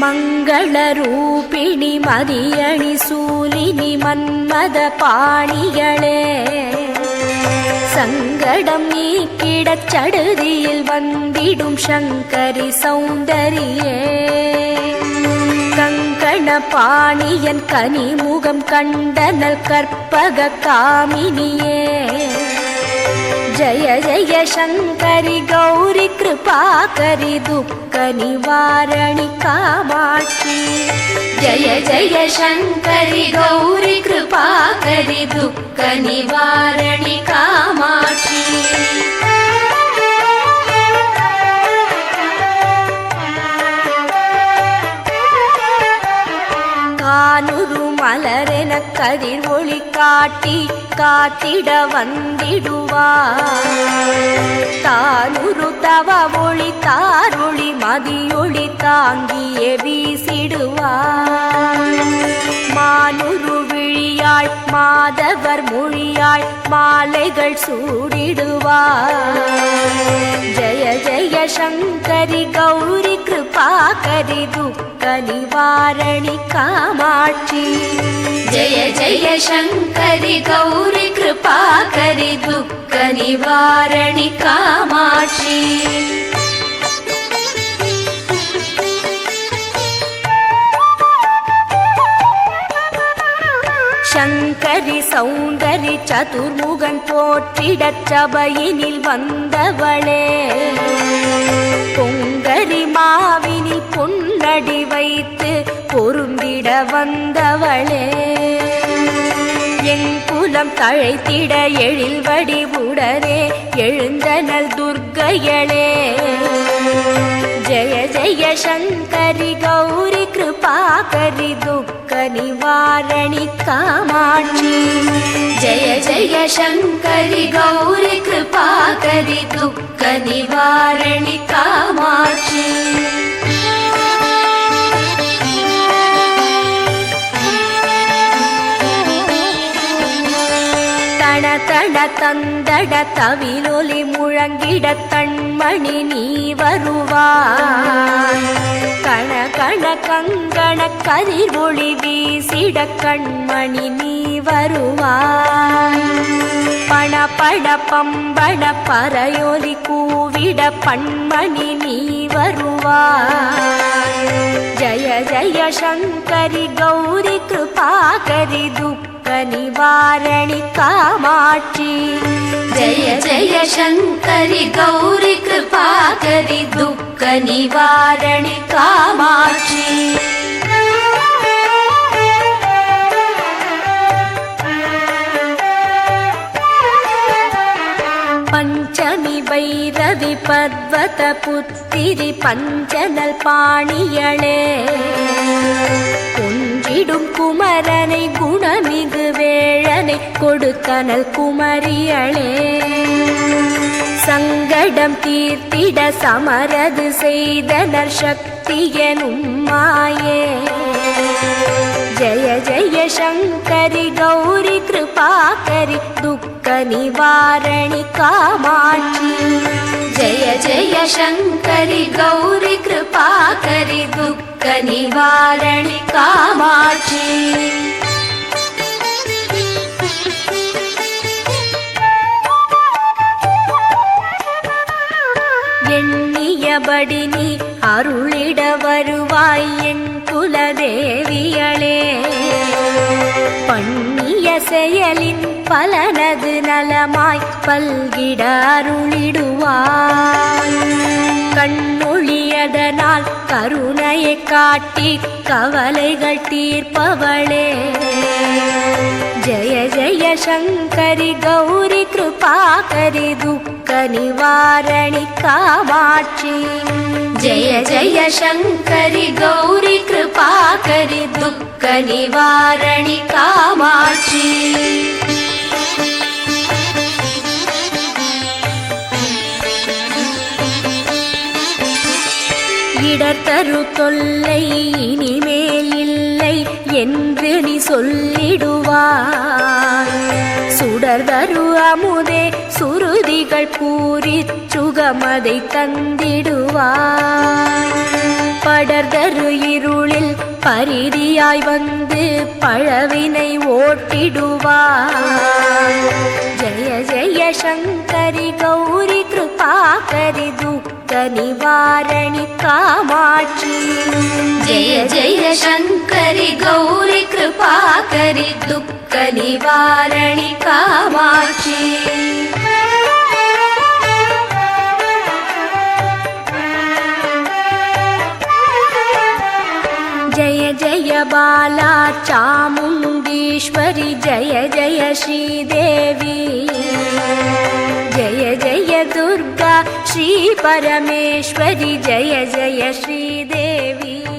மங்களரூபிணி மதியணி சூலினி மன்மத பாணிகளே. சங்கடம் நீக்கிடச் சடுதியில் வந்திடும் சங்கரி சௌந்தரியே. கங்கண பாணியன் கனிமுகம் கண்டனல் கற்பக காமினியே. जय जय शङ्करि गौरि कृपा करि दुःख निवारणि कामाक्षि। जय जय शङ्करि गौरि कृपा करि दुःख निवारणि कामाक्षि। कनिवारणिका மலரென கதிர் ஒளி காட்டி காத்திட வந்திடுவார். தானுரு தவ ஒளி தாரொளி மதியொளி தாங்கிய வீசிடுவார். மானுரு விழியாள் மாதவர் மொழியாள் மாலைகள் சூடிடுவார். ஜய ஜய சங்கரி கௌரி கிருபா கரி துக்க நிவாரணி காமாட்சி. ஜய ஜய சங்கரி கௌரி கிருபாகரி துக்க நிவாரணி காமாட்சி. சங்கரி சௌந்தரி சதுர்முகன் போற்றிடச் சபையினில் வந்தவளே. பொங்கரி மாவினில் வந்தவளே. என் குலம் தழைத்திட எழில் வடிவுடனே எழுந்தனல் துர்க்கையளே. ஜய ஜய சங்கரி கௌரி கிருபாகரி துக்க நிவாரணி காமாட்சி. ஜய ஜய சங்கரி கௌரி கிருபாகரி துக்க நிவாரணி காமாட்சி. தன தட தந்தட தவிலொலி முழங்கிட தண்மணி நீ வருவாய். கண கண கங்கண கதிர்வொளி வீசிட கண்மணி நீ வருவாய். பண பட பம்பட பறையொலி கூவிட பண்மணி நீ வருவாய். ஜய ஜய சங்கரி கௌரி கிருபாகரி துக்க ஜய சங்கரி கௌரி கிருபாகரி துக்க நிவாரணி காமாட்சி. பஞ்சமி பைரவி பர்வத புத்திரி பஞ்சனல் பாணியளே. ஒன்றிடும் கொடுத்தனல் குமரியளே. சங்கடம் தீர்த்திட சமரது செய்தனர் சக்தியனும் மாயே. ஜய ஜய சங்கரி கௌரி கிருபாகரி துக்க நிவாரணி காமாட்சி. ஜய ஜய சங்கரி கௌரி கிருபாகரி துக்க நிவாரணி காமாட்சி. எண்ணியபடி நீ அருளிட வருவாய் என் குலதேவியளே பண்ணிய செயலின் பலனது நலமாய் பல்கிட அருளிடுவாய். கண்ணொழியதனால் கருணையை காட்டி கவலைகள் தீர்ப்பவளே. ஜய ஜய சங்கரி கௌரி கிருபா கிருபாகரி துக்க நிவாரணி காமாட்சி. ஜய ஜய சங்கரி கௌரி கிருபாகரி துக்க நிவாரணி காமாட்சி. இடர்தரு தொல்லை இனிமேல் இல்லை என்று நீ சொல்லிடுவாய் சுடர்தரு அமுதே சுருதிகள் கூறிச் சுகமதை தந்திடுவாய். படர்தரு இருளில் பரிதியாய் வந்து பழவினை ஓட்டிடுவாய். ஜெய ஜெய சங்கரி கௌரி கிருபாகரி துக்க நிவாரணி காமாட்சி. ஜெய ஜெய சங்கரி கௌரி கிருபாகரி துக்க दुःखनिवारणि कामाक्षि जय जय बाला बालाचामुङ्गीश्वरि जय जय श्रीदेवी. जय जय दुर्गा श्रीपरमेश्वरि जय जय श्रीदेवी.